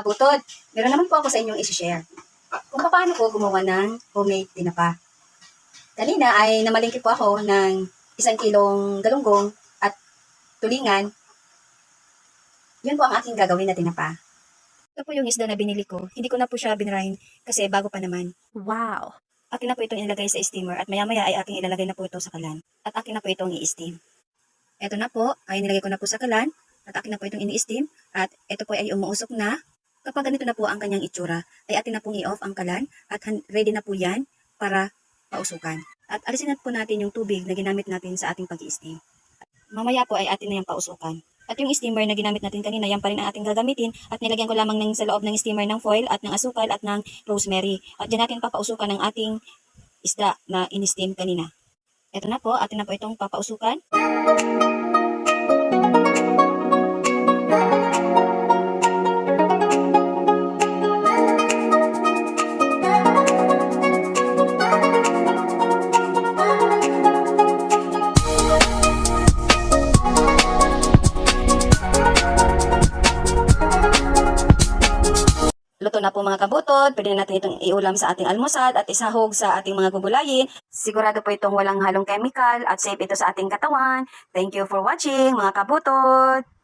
Kabutod, meron naman po ako sa inyong isi-share. Kung paano ko gumawa ng homemade tinapa. Kanina ay namalingki po ako ng isang kilong galunggong at tulingan. Yun po ang aking gagawin na tinapa. Ito po yung isda na binili ko. Hindi ko na po siya binrain kasi bago pa naman. Wow. Akin na po itong ilagay sa steamer at maya-maya ay aking ilalagay na po ito sa kalan. At akin na po itong i-steam. Ito na po, ay nilagay ko na po sa kalan at akin na po itong ini-steam at ito po ay umuusok na. Kapag ganito na po ang kanyang itsura, ay atin na pong i-off ang kalan at ready na po yan para pausukan. At alisin na po natin yung tubig na ginamit natin sa ating pag-i-steam. Mamaya po ay atin na yung pausukan. At yung steamer na ginamit natin kanina, yan pa rin ang ating gagamitin. At nilagyan ko lamang ng, sa loob ng steamer ng foil at ng asukal at ng rosemary. At dyan natin papausukan ng ating isda na in-steam kanina. Ito na po, atin na po itong papausukan. Luto na po mga kabutod. Pwede na natin itong iulam sa ating almusal at isahog sa ating mga gugulayin. Sigurado po itong walang halong chemical at safe ito sa ating katawan. Thank you for watching mga kabutod!